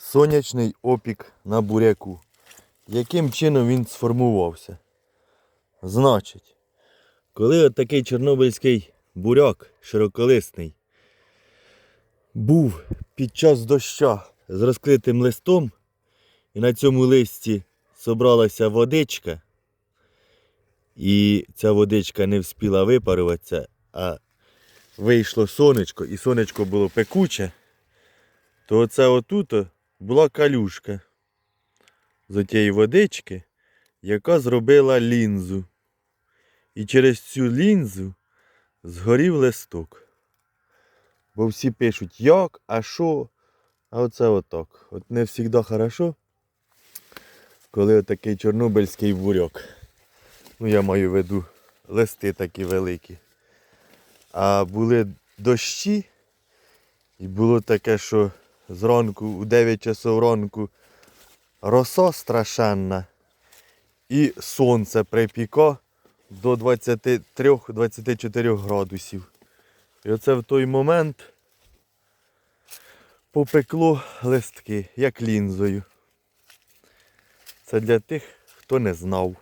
сонячний опік на буряку. Яким чином він сформувався? Значить, коли от такий чорнобильський буряк широколисний був під час доща з розкритим листом, і на цьому листі собралася водичка, і ця водичка не вспіла випаруватися, а вийшло сонечко, і сонечко було пекуче, то оце отут була калюшка з тієї водички, яка зробила лінзу. І через цю лінзу згорів листок. Бо всі пишуть, як, а що. А оце отак. От не завжди хорошо, коли отакий чорнобильський буряк. Ну, я маю в виду листи такі великі. А були дощі, і було таке, що зранку, у 9 часов ранку роса страшенна, і сонце припіка до 23-24 градусів. І оце в той момент попекло листки, як лінзою. Це для тих, хто не знав.